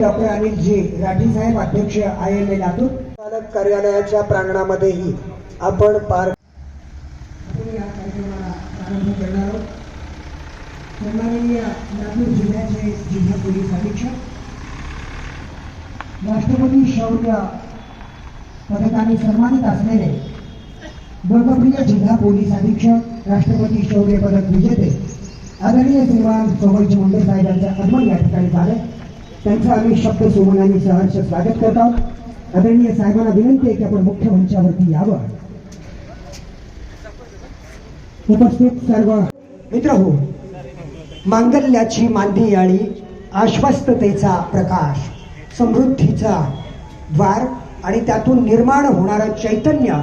Doctor Anilji Rathi साहेब अध्यक्ष I M A Latur चालक कार्यालयाच्या प्रांगणामध्येही आपण पार लातूर जिल्ह्याचे जिल्हा पोलीस अधीक्षक राष्ट्रपती शौर्य पदकाने सन्मानित असलेले लोकप्रिय जिल्हा पोलीस अधीक्षक राष्ट्रपती शौर्य पदक विजेते आदरणीय श्रीमान सोमयजी मुंडे साहेबांचे आगमन या ठिकाणी झाले. त्यांचं आम्ही शब्द सुमनांनी सहर्ष स्वागत करत. आहोत आदरणीय साहेबांना विनंती आहे की आपण मुख्य मंचावरती यावं. उपस्थित सर्व मित्र हो मांगल्याची मांदी याळी आश्वस्ततेचा प्रकाश समृद्धीचा द्वार आणि त्यातून निर्माण होणारं चैतन्य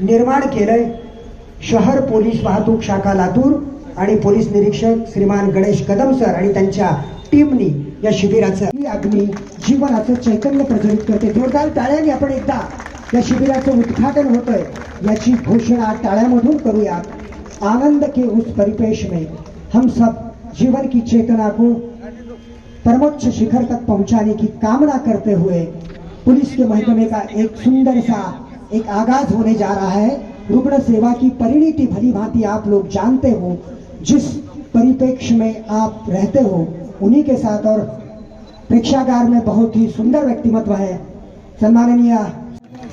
निर्माण केलंय शहर पोलीस वाहतूक शाखा लातूर आणि पोलीस निरीक्षक श्रीमान गणेश कदम सर आणि त्यांच्या टीमनी या शिबिराचं. ही अग्नी जीवनाचं चैतन्य प्रज्वलित करते. जोरदार टाळ्याने आपण एकदा. या शिबिराचं उद्घाटन होतंय. याची घोषणा टाळ्यामधून करूया. आनंद के उस परिपेश में. हम सब जीवन की चेतना को परमोच्च शिखर तक पहुंचाने की कामना करते हुए पुलिस के महकमे का एक सुंदर सा एक आगाज होने जा रहा है। रुग्ण सेवा की परिणति भली भांति आप लोग जानते हो। जिस परिप्रेक्ष्य में आप रहते हो उन्हीं के साथ और प्रेक्षागार में बहुत ही सुंदर व्यक्तिमत्व है। सन्माननीय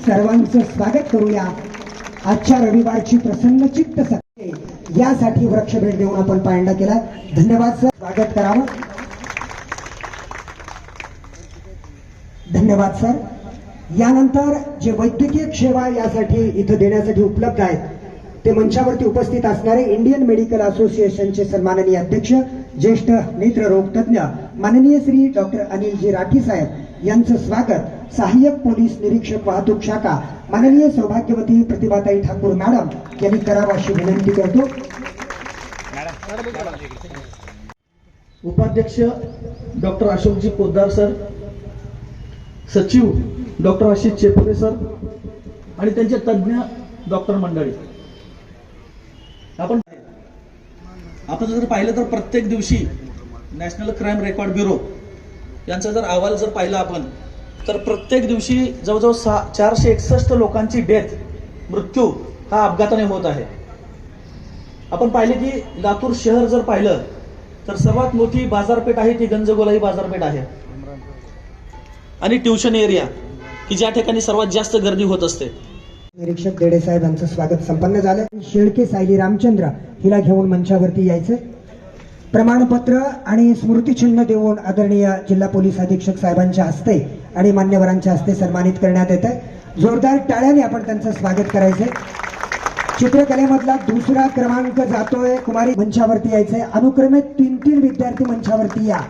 सर्वांचं स्वागत करूया। आजच्या रविवारची प्रसन्न चित्त सत्य यासाठी वृक्ष भेट देऊन आपण पायंडा केला धन्यवाद सर. स्वागत करावं. धन्यवाद सर. यानंतर जे वैद्यकीय सेवा यासाठी इथं देण्यासाठी उपलब्ध आहेत ते मंचावरती उपस्थित असणारे इंडियन मेडिकल असोसिएशनचे सन्माननीय अध्यक्ष ज्येष्ठ नेत्ररोग तज्ज्ञ माननीय श्री डॉक्टर अनिलजी राठी साहेब यांचं स्वागत. सहाय्यक पोलीस निरीक्षक वाहतूक शाखा माननीय सौभाग्यवती प्रतिभाताई ठाकूर मॅडम यांनी करावा अशी विनंती करतो. उपाध्यक्ष डॉक्टर अशोकजी पोद्दार सर सचिव डॉक्टर आशिष चेपुरे सर आणि त्यांचे तज्ज्ञ डॉक्टर मंडळी. आपण आपण जर पाहिलं तर प्रत्येक दिवशी नॅशनल क्राईम रेकॉर्ड ब्युरो यांचा जर अहवाल जर पाहिला आपण तर प्रत्येक दिवशी जवळजवळ सहा चारशे एकसष्ट लोकांची डेथ मृत्यू हा अपघाताने होत आहे. आपण पाहिले की लातूर शहर जर पाहिलं तर सर्वात मोठी बाजारपेठ आहे ती गंजगोलाई बाजारपेठ आहे. आणि ट्युशन एरिया की ज्या ठिकाणी सर्वात जास्त गर्दी होत असते. निरीक्षक देडे स्वागत संपन्न झालं शेळके सायली रामचंद्र हिला घेऊन मंचावरती यायचं प्रमाणपत्र आणि स्मृतिचिन्ह देऊन आदरणीय जिल्हा पोलीस अधीक्षक साहेबांच्या हस्ते आणि मान्यवरांच्या हस्ते सन्मानित करण्यात येत आहे जोरदार टाळ्याने आपण त्यांचं स्वागत करायचंय. चित्रकलेमधला दुसरा क्रमांक जातोय. कुमारी मंचावरती यायचंय. अनुक्रमे तीन तीन विद्यार्थी मंचावरती या.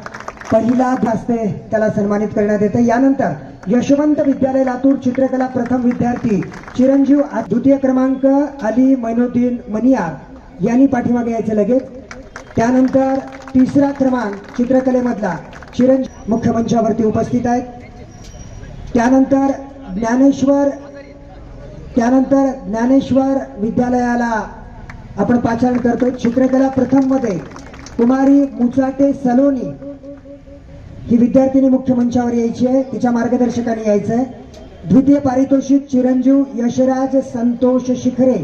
पहिला असते त्याला सन्मानित करण्यात येते यानंतर यशवंत विद्यालय लातूर चित्रकला प्रथम विद्यार्थी चिरंजीव द्वितीय क्रमांक अली मैनुद्दीन मनियार यांनी पाठीमागे यायचे लगेच. त्यानंतर तिसरा क्रमांक चित्रकलेमधला चिरंजीव मुख्य मंचावरती उपस्थित आहेत. त्यानंतर ज्ञानेश्वर त्यानंतर ज्ञानेश्वर विद्यालयाला आपण पाचारण करतो चित्रकला प्रथममध्ये कुमारी मुचाटे सलोनी ही विद्यार्थिनी मुख्य मंचावर यायची आहे. तिच्या मार्गदर्शकाने यायचं आहे द्वितीय पारितोषिक चिरंजीव यशराज संतोष शिखरे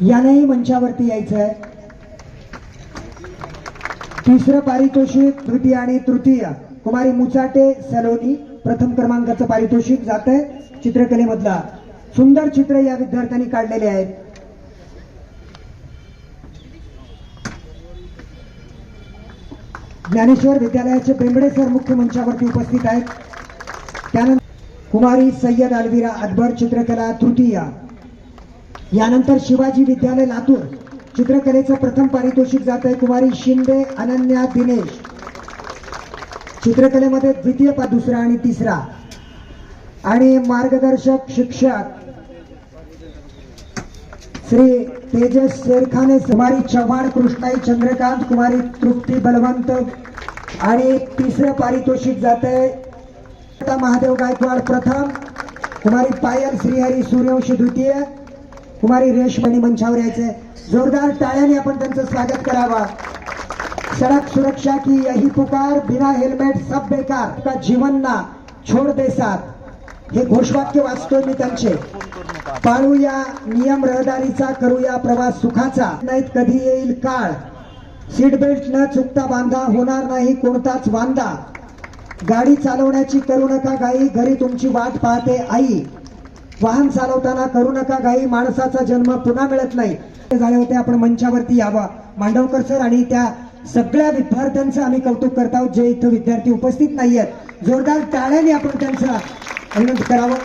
यांनाही मंचावरती यायचं आहे तिसरं पारितोषिक द्वितीय आणि तृतीय. कुमारी मुचाटे सलोनी प्रथम क्रमांकाचं पारितोषिक जात आहे चित्रकलेमधला. सुंदर चित्र या विद्यार्थ्यांनी काढलेले आहेत. ज्ञानेश्वर विद्यालयाचे बेंबडे सर मुख्य मंचावरती उपस्थित आहेत. त्यानंतर कुमारी सय्यद अलविरा अकबर चित्रकला तृतीय. यानंतर शिवाजी विद्यालय लातूर चित्रकलेचं प्रथम पारितोषिक जात आहे कुमारी शिंदे अनन्या दिनेश. चित्रकलेमध्ये द्वितीय पा दुसरा आणि तिसरा. आणि मार्गदर्शक शिक्षक श्री तेजस शेरखाने कुमारी चव्हाण कृष्णाई चंद्रकांत कुमारी तृप्ती बलवंत आणि तिसरं पारितोषिक जात आहे महादेव गायकवाड प्रथम कुमारी पायल श्रीहरी सूर्यवंशी द्वितीय कुमारी रेशमणी मंचावर यायचे जोरदार टाळ्याने आपण त्यांचं स्वागत करावा. सड़क सुरक्षा की यही पुकार बिना हेल्मेट सब बेकार. का जीवन ना छोड़ दे साथ. हे घोषवाक्य वाचतोय मी त्यांचे. पाळूया नियम रहदारीचा करूया प्रवास सुखाचा. नाहीत कधी येईल काळ. सीट बेल्ट न चुकता बांधा होणार नाही कोणताच वांदा. गाडी चालवण्याची करू नका गाई घरी तुमची वाट पाहते आई. वाहन चालवताना करू नका गाई माणसाचा जन्म पुन्हा मिळत नाही. ते झाले होते आपण मंचावरती यावा. मांडवकर सर आणि त्या सगळ्या विद्यार्थ्यांचं आम्ही कौतुक करत आहोत. जे इथं विद्यार्थी उपस्थित नाही आहेत जोरदार टाळ्याने आपण त्यांचा अभिनंदन करावं.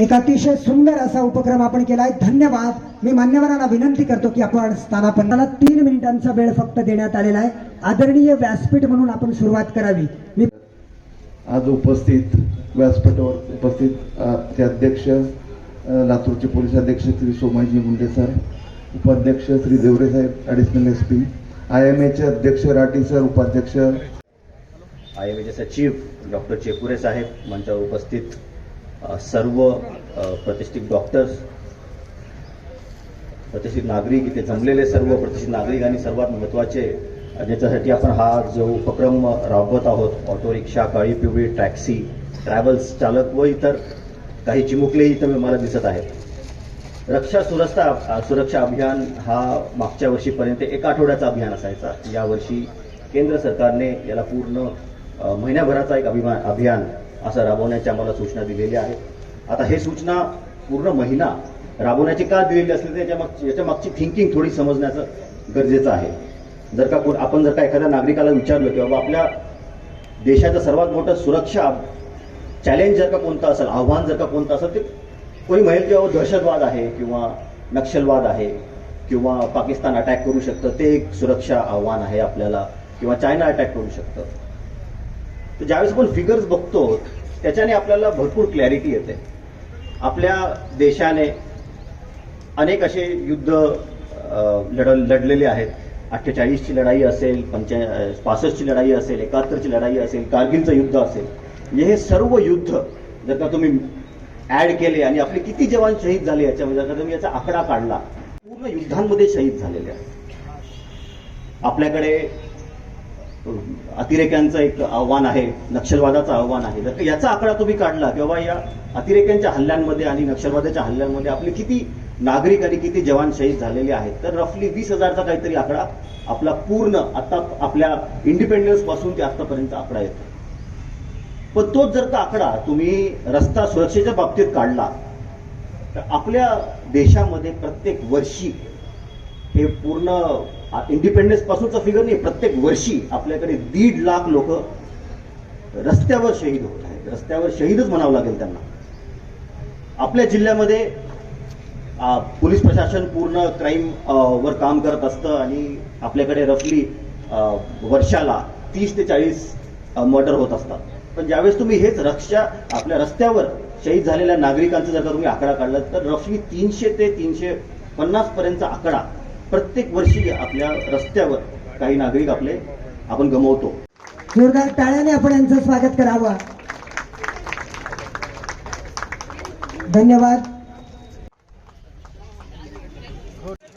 एक अतिशय सुंदर असा उपक्रम आपण केलाय. धन्यवाद. मी मान्यवरांना विनंती करतो की आपण स्थानापन्नाला तीन मिनिटांचा वेळ फक्त देण्यात आलेला आहे. आदरणीय व्यासपीठ म्हणून आपण सुरुवात करावी. मी आज उपस्थित व्यासपीठावर उपस्थित अध्यक्ष लातूरचे पोलीस अध्यक्ष श्री सोमाजी मुंडे सर उपाध्यक्ष श्री देवरे साहेब additional S P I M एचे अध्यक्ष राठी सर उपाध्यक्ष आय एम एचे सचिव डॉक्टर चेपुरे साहेब मंचावर उपस्थित. सर्व प्रतिष्ठित डॉक्टर्स प्रतिष्ठित नागरिक इथे जमलेले सर्व प्रतिष्ठित नागरिक आणि सर्वात महत्त्वाचे ज्याच्यासाठी आपण हा जो उपक्रम राबवत आहोत ऑटो रिक्षा काळी पिवळी टॅक्सी ट्रॅव्हल्स चालक व इतर काही चिमुकलेही इथं मला दिसत आहेत. रक्षा सुरक्षा सुरक्षा अभियान हा मागच्या वर्षीपर्यंत एक आठवड्याचा अभियान असायचा. यावर्षी केंद्र सरकारने याला पूर्ण महिन्याभराचा एक अभिमान अभियान असं राबवण्याची आम्हाला सूचना दिलेल्या आहेत आता हे सूचना पूर्ण महिना राबवण्याची का दिलेली असली तर याच्या माग याच्या मागची थिंकिंग थोडी समजण्याचं गरजेचं आहे. जर का कोण आपण जर का एखाद्या नागरिकाला विचारलं की बाबा आपल्या देशाचं सर्वात मोठं सुरक्षा चॅलेंज जर का कोणतं असेल आव्हान जर का कोणतं असेल ते कोणी म्हणेल की दहशतवाद आहे किंवा नक्षलवाद आहे किंवा पाकिस्तान अटॅक करू शकतं ते एक सुरक्षा आव्हान आहे आपल्याला किंवा चायना अटॅक करू शकतं. तर ज्यावेळेस आपण फिगर्स बघतो त्याच्याने आपल्याला भरपूर क्लॅरिटी येते. आपल्या देशाने अनेक असे युद्ध लढ लढलेले आहेत. अठ्ठेचाळीसची लढाई असेल पंचा पासष्टची लढाई असेल एकाहत्तरची लढाई असेल कारगिलचं युद्ध असेल. म्हणजे हे सर्व युद्ध जर का तुम्ही ऍड केले आणि आपले किती जवान शहीद झाले याच्यामध्ये जर का तुम्ही याचा आकडा काढला पूर्ण युद्धांमध्ये शहीद झालेले आहेत. आपल्याकडे अतिरेक्यांचं एक आव्हान आहे नक्षलवादाचं आव्हान आहे. जर याचा आकडा तुम्ही काढला किंवा या अतिरेक्यांच्या हल्ल्यांमध्ये आणि नक्षलवादाच्या हल्ल्यांमध्ये आपले किती नागरिक आणि किती जवान शहीद झालेले आहेत तर रफली वीस हजारचा काहीतरी आकडा आपला पूर्ण आता आपल्या इंडिपेंडन्सपासून ते आतापर्यंत आकडा येतो. पण तोच जर का आकडा तुम्ही रस्ता सुरक्षेच्या बाबतीत काढला तर आपल्या देशामध्ये प्रत्येक वर्षी हे पूर्ण इंडिपेंडन्स पासूनचा फिगर नाही प्रत्येक वर्षी आपल्याकडे दीड लाख लोक रस्त्यावर शहीद होत आहेत. रस्त्यावर शहीदच म्हणावं लागेल त्यांना. आपल्या जिल्ह्यामध्ये पोलीस प्रशासन पूर्ण क्राईम वर काम करत असतं आणि आपल्याकडे रफली वर्षाला तीस ते चाळीस मर्डर होत असतात. पण ज्यावेळेस तुम्ही हेच रक्षा आपल्या रस्त्यावर शहीद झालेल्या नागरिकांचा जर का तुम्ही आकडा काढला तर रफली तीनशे ते तीनशे पन्नासपर्यंतचा आकडा प्रत्येक वर्षी आपल्या रस्त्यावर काही नागरिक आपले आपण गमवतो. जोरदार टाळ्याने आपण यांचं स्वागत करावं. धन्यवाद.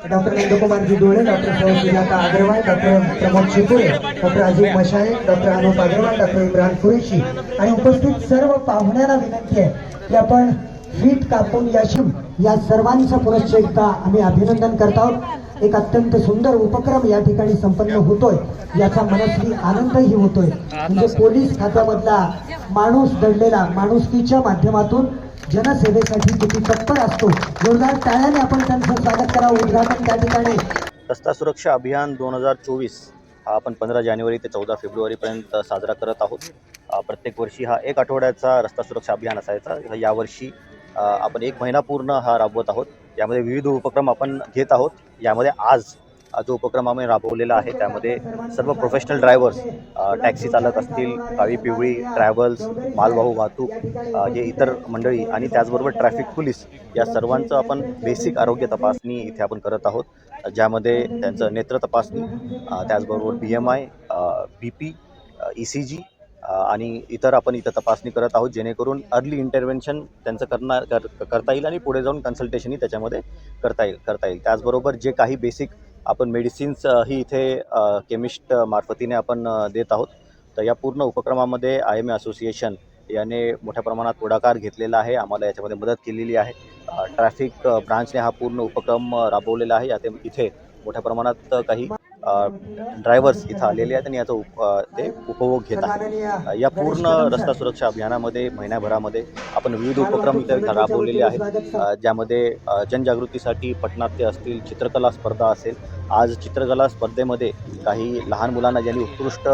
Doctor Nandkumar ji Dole doctor Sujata Agarwal doctor Pramod Shipure doctor Ajit Mashale doctor Anup Agarwal doctor Imran Qureshi. आणि उपस्थित सर्व पाहुण्यांना विनंती आहे की आपण फीट कापून याशिम या सर्वांचं पुनश्च आम्ही अभिनंदन करत आहोत. एक अत्यंत सुंदर उपक्रम या ठिकाणी संपन्न होतोय. याचा मनस्वी आनंदही होतोय. म्हणजे पोलीस खात्यामधला माणूस दडलेला माणुसकीच्या माध्यमातून जनसेवेसाठी किती तत्पर असतो. जोरदार टाळ्याने आपण त्यांचं स्वागत करावं. उद्घाटन त्या ठिकाणी. रस्ता सुरक्षा अभियान दोन हजार चोवीस हा आपण पंधरा जानेवारी ते चौदा फेब्रुवारीपर्यंत साजरा करत आहोत. प्रत्येक वर्षी हा एक आठवड्याचा रस्ता सुरक्षा अभियान असायचा. यावर्षी आपण एक महिना पूर्ण हा राबवत आहोत. यामध्ये विविध उपक्रम आपण घेत आहोत. यामध्ये आज जो उपक्रम आम्ही राबवलेला आहे त्यामध्ये सर्व प्रोफेशनल ड्रायव्हर्स टॅक्सी चालक असतील काळी पिवळी ट्रॅव्हल्स मालवाहू वाहतूक जे इतर मंडळी आणि त्याचबरोबर ट्रॅफिक पोलीस या सर्वांचं आपण बेसिक आरोग्य तपासणी इथे आपण करत आहोत. ज्यामध्ये त्यांचं नेत्र तपासणी त्याचबरोबर B M I B P E C G आणि इतर आपण इथं तपासणी करत आहोत जेणेकरून अर्ली इंटरव्हेन्शन त्यांचं करणार कर करता येईल आणि पुढे जाऊन कन्सल्टेशनही त्याच्यामध्ये करता येईल करता येईल. त्याचबरोबर जे काही बेसिक आपण मेडिसिन्स ही इथे केमिस्ट मार्फतीने आपण देत आहोत तर या पूर्ण उपक्रमामध्ये आय एम ए असोसिएशन याने मोठ्या प्रमाणात पुढाकार घेतलेला आहे. आम्हाला याच्यामध्ये मदत केलेली आहे. ट्रॅफिक ब्रांचने हा पूर्ण उपक्रम राबवलेला आहे. यात इथे मोठ्या प्रमाणात काही ड्रायव्हर्स इथं आलेले आहेत आणि याचा उप ते उपभोग घेत आहेत. या पूर्ण रस्ता सुरक्षा अभियानामध्ये महिन्याभरामध्ये आपण विविध उपक्रम इथं राबवलेले आहेत. ज्यामध्ये जनजागृतीसाठी पटनाट्य असतील चित्रकला स्पर्धा असेल आज चित्रकला स्पर्धेमध्ये काही लहान मुलांना ज्यांनी उत्कृष्ट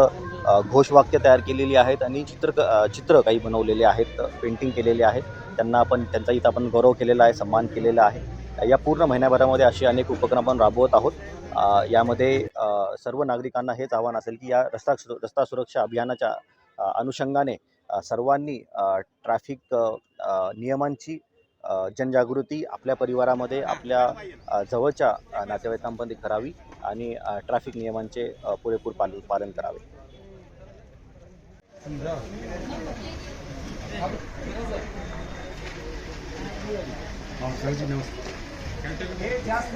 घोषवाक्य तयार केलेली आहेत आणि चित्र चित्र काही बनवलेले आहेत पेंटिंग केलेले आहेत. त्यांना आपण त्यांचा इथं आपण गौरव केलेला आहे सन्मान केलेला आहे. या पूर्ण महिन्याभरामध्ये असे अनेक उपक्रम आपण राबवत आहोत. यामध्ये सर्व नागरिकांना हेच आव्हान असेल की या रस्ता सुर रस्ता सुरक्षा अभियानाच्या अनुषंगाने सर्वांनी ट्रॅफिक नियमांची जनजागृती आपल्या परिवारामध्ये आपल्या जवळच्या नातेवाईकांमध्ये करावी आणि ट्रॅफिक नियमांचे पुरेपूर पालन पालन करावे. जास्त